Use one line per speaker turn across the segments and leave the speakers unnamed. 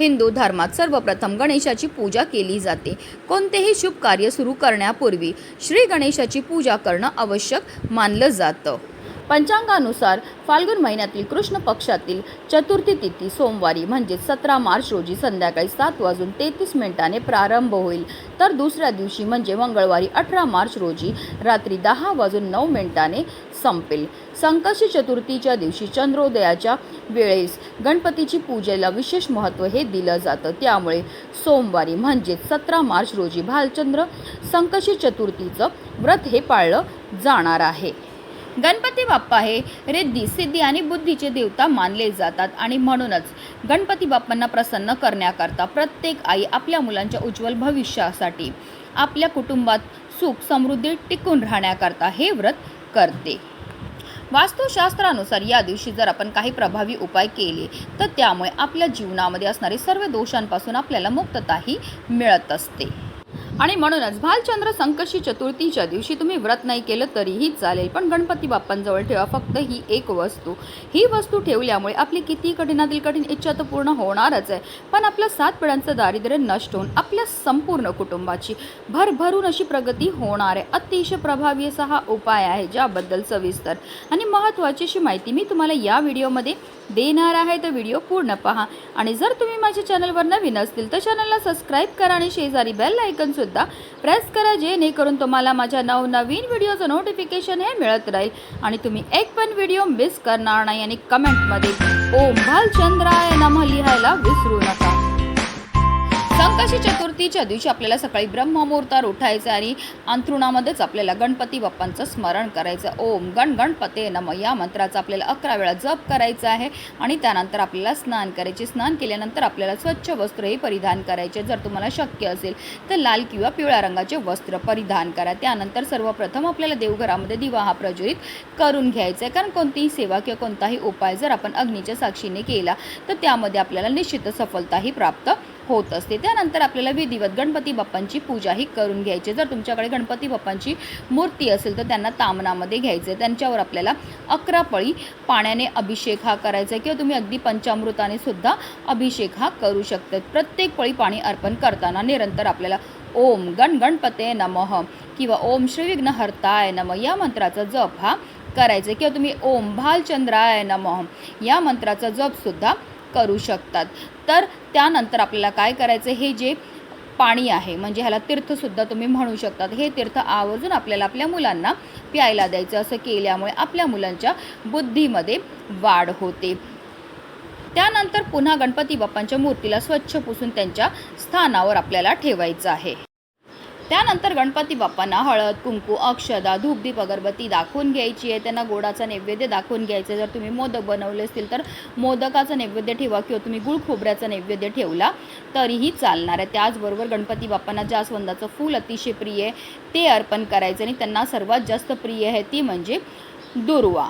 हिंदू धर्मात सर्वप्रथम गणेशाची पूजा केली जाते. कोणतेही शुभ कार्य सुरू करण्यापूर्वी श्री गणेशाची पूजा करणं आवश्यक मानलं जातं. पंचांगानुसार फाल्गुन महिन्यातील कृष्ण पक्षातील चतुर्थी तिथी सोमवारी म्हणजे सतरा मार्च रोजी संध्याकाळी सात वाजून तेहतीस मिनिटाने प्रारंभ होईल. तर दुसऱ्या दिवशी म्हणजे मंगळवारी अठरा मार्च रोजी रात्री दहा वाजून नऊ मिनिटाने संपेल. संकष्टी चतुर्थीच्या दिवशी चंद्रोदयाच्या वेळेस गणपतीची पूजेला विशेष महत्त्व हे दिलं जातं. त्यामुळे सोमवारी म्हणजेच सतरा मार्च रोजी भालचंद्र संकष्टी चतुर्थीचं व्रत हे पाळलं जाणार आहे. गणपती बाप्पा हे रिद्धी सिद्धी आणि बुद्धीचे देवता मानले जातात आणि म्हणूनच गणपती बाप्पांना प्रसन्न करण्याकरता प्रत्येक आई आपल्या मुलांच्या उज्ज्वल भविष्यासाठी आपल्या कुटुंबात सुख समृद्धी टिकून राहण्याकरता हे व्रत करते. वास्तुशास्त्रानुसार या दिवशी जर आपण काही प्रभावी उपाय केले तर त्यामुळे आपल्या जीवनामध्ये असणारे सर्व दोषांपासून आपल्याला मुक्तताही मिळत असते. आणि म्हणूनच भालचंद्र संकष्टी चतुर्थीच्या दिवशी तुम्ही व्रत नाही केलं तरीही चालेल पण गणपती बाप्पांजवळ ठेवा फक्त ही एक वस्तू. ही वस्तू ठेवल्यामुळे आपली किती कठीणातील कठीण इच्छा तर पूर्ण होणारच आहे. पण आपलं सात पिढ्यांचं दारिद्र्य नष्ट होऊन आपल्या संपूर्ण कुटुंबाची भरभरून अशी प्रगती होणार आहे. अतिशय प्रभावी असा हा उपाय आहे ज्याबद्दल सविस्तर आणि महत्त्वाची अशी माहिती मी तुम्हाला या व्हिडिओमध्ये देणार आहे. तर व्हिडिओ पूर्ण पहा. आणि जर तुम्ही माझ्या चॅनलवर नवीन असतील तर चॅनलला सबस्क्राईब करा आणि शेजारी बेल आयकन सुद्धा प्रेस करा जेणेकरून तुम्हाला माझ्या नवनवीन व्हिडिओचं नोटिफिकेशन हे मिळत राहील. आणि तुम्ही एक पण व्हिडिओ मिस करणार नाही आणि कमेंटमध्ये ओम भालचंद्राय नमः लिहायला विसरू नका. संकष्टी चतुर्थीच्या दिवशी आपल्याला सकाळी ब्रह्ममुहूर्तावर उठायचं आणि अंथरुणामध्येच आपल्याला गणपती बाप्पांचं स्मरण करायचं. ओम गण गणपते नम. या मंत्राचा आपल्याला अकरा वेळा जप करायचा आहे आणि त्यानंतर आपल्याला स्नान करायचे. स्नान केल्यानंतर आपल्याला स्वच्छ वस्त्र हे परिधान करायचे. जर तुम्हाला शक्य असेल तर लाल किंवा पिवळ्या रंगाचे वस्त्र परिधान करा. त्यानंतर सर्वप्रथम आपल्याला देवघरामध्ये दिवा हा प्रज्वलित करून घ्यायचा आहे. कारण कोणतीही सेवा किंवा कोणताही उपाय जर आपण अग्नीच्या साक्षीने केला तर त्यामध्ये आपल्याला निश्चित सफलताही प्राप्त होत असते. त्यानंतर आपल्याला विधिवत गणपती बाप्पांची पूजाही करून घ्यायची. जर तुमच्याकडे गणपती बाप्पांची मूर्ती असेल तर त्यांना तामनामध्ये घ्यायचे त्यांच्यावर आपल्याला अकरा पळी पाण्याने अभिषेक हा करायचा आहे किंवा तुम्ही अगदी पंचामृताने सुद्धा अभिषेक हा करू शकतात प्रत्येक पळी पाणी अर्पण करताना निरंतर आपल्याला ओम गण गणपते नमः किंवा ओम श्री विघ्नहर्ताय नम या मंत्राचा जप हा करायचा किंवा तुम्ही ओम भालचंद्राय नमः या मंत्राचा जपसुद्धा करू शकतात. तर त्यानंतर आपल्याला काय करायचं हे जे पाणी आहे म्हणजे ह्याला तीर्थसुद्धा तुम्ही म्हणू शकतात. हे तीर्थ आवर्जून आपल्याला आपल्या मुलांना प्यायला द्यायचं. असं केल्यामुळे आपल्या मुलांच्या बुद्धीमध्ये वाढ होते. त्यानंतर पुन्हा गणपती बाप्पांच्या मूर्तीला स्वच्छ पुसून त्यांच्या स्थानावर आपल्याला ठेवायचं आहे. त्यानंतर गणपती बाप्पांना हळद कुंकू अक्षदा धूपदीप अगरबत्ती दाखवून घ्यायची आहे. त्यांना गोडाचा नैवेद्य दाखवून घ्यायचं आहे. जर तुम्ही मोदक बनवले असतील तर मोदकाचा नैवेद्य ठेवा किंवा तुम्ही गुळ खोबऱ्याचा नैवेद्य ठेवला तरीही चालणार आहे. त्याचबरोबर गणपती बाप्पांना जास्वंदाचं फूल अतिशय प्रिय आहे ते अर्पण करायचं आणि त्यांना सर्वात जास्त प्रिय आहे ती म्हणजे दुर्वा.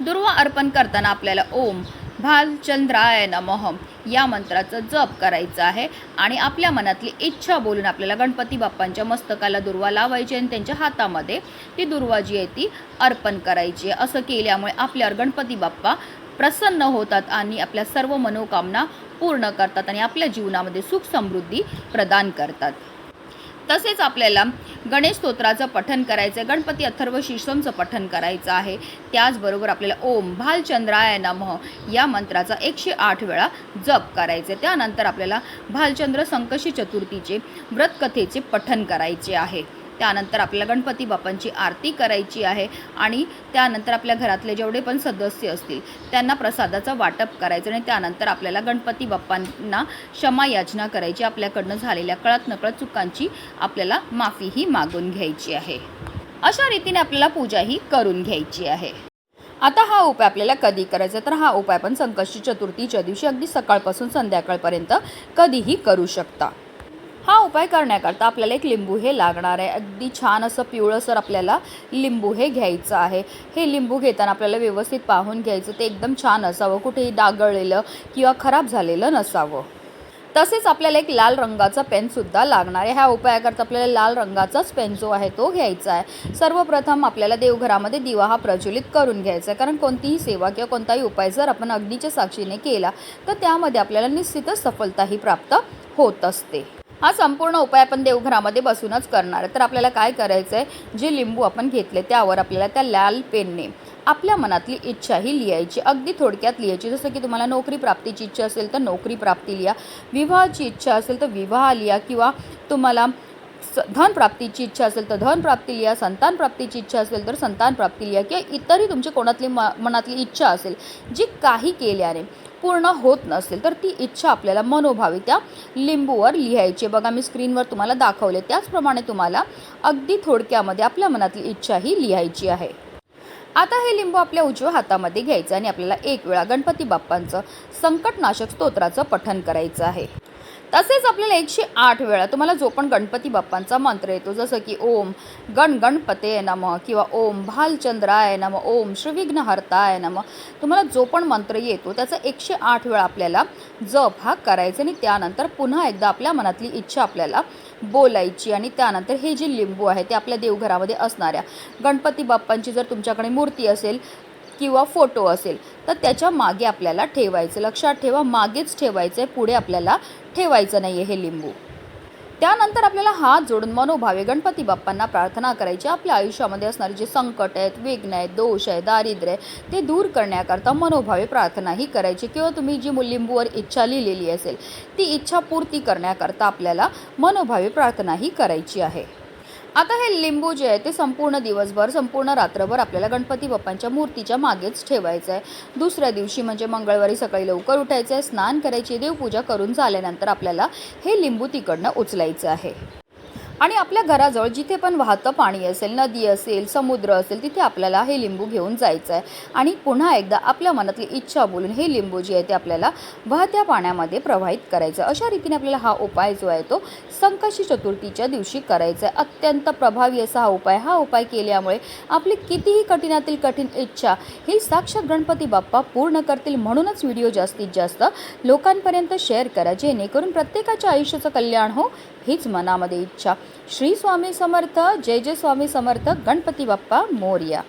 दुर्वा अर्पण करताना आपल्याला ओम भालचंद्राय नमः. या मंत्राचं जप करायचं आहे आणि आपल्या मनातली इच्छा बोलून आपल्याला गणपती बाप्पांच्या मस्तकाला दुर्वा लावायची आणि त्यांच्या हातामध्ये ती दुर्वा जी आहे ती अर्पण करायची आहे. असं केल्यामुळे आपल्यावर गणपती बाप्पा प्रसन्न होतात आणि आपल्या सर्व मनोकामना पूर्ण करतात आणि आपल्या जीवनामध्ये सुख समृद्धी प्रदान करतात. तसेच आपल्याला गणेश स्तोत्राचं पठन करायचं आहे गणपती अथर्व शीर्षमचं पठन करायचं आहे. त्याचबरोबर आपल्याला ओम भालचंद्राय नमः या मंत्राचा एकशे आठ वेळा जप करायचे त्यानंतर आपल्याला भालचंद्र संकशी चतुर्थीचे व्रतकथेचे पठन करायचे आहे. त्यानंतर आपल्याला गणपती बाप्पांची आरती करायची आहे आणि त्यानंतर आपल्या घरातले जेवढे पण सदस्य असतील त्यांना प्रसादाचं वाटप करायचं आणि त्यानंतर आपल्याला गणपती बाप्पांना क्षमा याचना करायची. आपल्याकडनं झालेल्या कळत नकळत चुकांची आपल्याला माफीही मागून घ्यायची आहे. अशा रीतीने आपल्याला पूजाही करून घ्यायची आहे. आता हा उपाय आपल्याला कधी करायचा तर हा उपाय पण संकष्टी चतुर्थीच्या दिवशी अगदी सकाळपासून संध्याकाळपर्यंत कधीही करू शकता. हा उपाय करण्याकरता आपल्याला एक लिंबू हे लागणार आहे. अगदी छान असं पिवळंसर आपल्याला लिंबू हे घ्यायचं आहे. हे लिंबू घेताना आपल्याला व्यवस्थित पाहून घ्यायचं ते एकदम छान असावं कुठेही डागळलेलं किंवा खराब झालेलं नसावं. तसेच आपल्याला एक लाल रंगाचा पेनसुद्धा लागणार आहे. ह्या उपायाकरता आपल्याला लाल रंगाचाच पेन जो आहे तो घ्यायचा आहे. सर्वप्रथम आपल्याला देवघरामध्ये दिवा हा प्रज्वलित करून घ्यायचा आहे. कारण कोणतीही सेवा किंवा कोणताही उपाय जर आपण अग्नीच्या साक्षीने केला तर त्यामध्ये आपल्याला निश्चितच सफलताही प्राप्त होत असते. हा संपूर्ण उपाय आपण देवघरामध्ये बसूनच करणार. आहे तर आपल्याला काय करायचं आहे जे लिंबू आपण घेतले त्यावर आपल्याला त्या लाल पेनने आपल्या मनातली इच्छा ही लिहायची. अगदी थोडक्यात लिहायची. जसं की तुम्हाला नोकरी प्राप्तीची इच्छा असेल तर नोकरी प्राप्ती लिहा. विवाहाची इच्छा असेल तर विवाह लिहा किंवा तुम्हाला स धन प्राप्तीची इच्छा असेल तर धन प्राप्ती लिहा. संतान प्राप्तीची इच्छा असेल तर संतान प्राप्ती लिहा. किंवा इतरही तुमची कोणातली म मनातली इच्छा असेल जी काही केल्याने पूर्ण होत नसेल तर ती इच्छा आपल्याला मनोभावी त्या लिंबूवर लिहायची बघा मी स्क्रीनवर तुम्हाला दाखवले त्याचप्रमाणे तुम्हाला अगदी थोडक्यामध्ये आपल्या मनातली इच्छा ही लिहायची आहे. आता हे लिंबू आपल्या उजव्या हातामध्ये घ्यायचं आणि आपल्याला एक वेळा गणपती बाप्पांचं संकटनाशक स्तोत्राचं पठण करायचं आहे. तसेच आपल्याला एकशे आठ वेळा तुम्हाला जो पण गणपती बाप्पांचा मंत्र येतो जसं की ओम गण गणपते नम किंवा ओम भालचंद्राय नम ओम श्रीविघ्नहर्ताय नम तुम्हाला जो पण मंत्र येतो त्याचा एकशे आठ वेळा आपल्याला जप हा करायचा आणि त्यानंतर पुन्हा एकदा आपल्या मनातली इच्छा आपल्याला बोलायची आणि त्यानंतर हे जे लिंबू आहे ते आपल्या देवघरामध्ये असणाऱ्या गणपती बाप्पांची जर तुमच्याकडे मूर्ती असेल किंवा फोटो असेल तर त्याच्यामागे आपल्याला ठेवायचं. लक्षात ठेवा मागेच ठेवायचं आहे पुढे आपल्याला ठेवायचं नाही आहे हे लिंबू. त्यानंतर आपल्याला हात जोडून मनोभावे गणपती बाप्पांना प्रार्थना करायची. आपल्या आयुष्यामध्ये असणारे जे संकट आहेत विघ्न आहेत दोष आहे दारिद्र्य आहे ते दूर करण्याकरता मनोभावे प्रार्थनाही करायची. किंवा तुम्ही जी मु- लिंबूवर इच्छा लिहिलेली असेल ती इच्छा पूर्ती करण्याकरता आपल्याला मनोभावे प्रार्थनाही करायची आहे. आता हे लिंबू जे आहे ते संपूर्ण दिवसभर संपूर्ण रात्रभर आपल्याला गणपती बाप्पांच्या मूर्तीच्या मागेच ठेवायचं आहे दुसऱ्या दिवशी म्हणजे मंगळवारी सकाळी लवकर उठायचं आहे स्नान करायची देवपूजा करून झाल्यानंतर आपल्याला हे लिंबू तिकडनं उचलायचं आहे. आणि आपल्या घराजवळ जिथे पण वाहतं पाणी असेल नदी असेल समुद्र असेल तिथे आपल्याला हे लिंबू घेऊन जायचं आहे. आणि पुन्हा एकदा आपल्या मनातली इच्छा बोलून हे लिंबू जे आहे ते आपल्याला वाहत्या पाण्यामध्ये प्रवाहित करायचं अशा रीतीने आपल्याला हा उपाय जो आहे तो संकष्टी चतुर्थीच्या दिवशी करायचा आहे. अत्यंत प्रभावी असा हा उपाय. हा उपाय केल्यामुळे आपली कितीही कठीणातील कठीण इच्छा ही साक्षात गणपती बाप्पा पूर्ण करतील म्हणूनच व्हिडिओ जास्तीत जास्त लोकांपर्यंत शेअर करा. जेणेकरून प्रत्येकाच्या आयुष्याचं कल्याण हो. हीच मनामध्ये इच्छा. श्री स्वामी समर्थ जय जय स्वामी समर्थ गणपती बाप्पा मोर्या.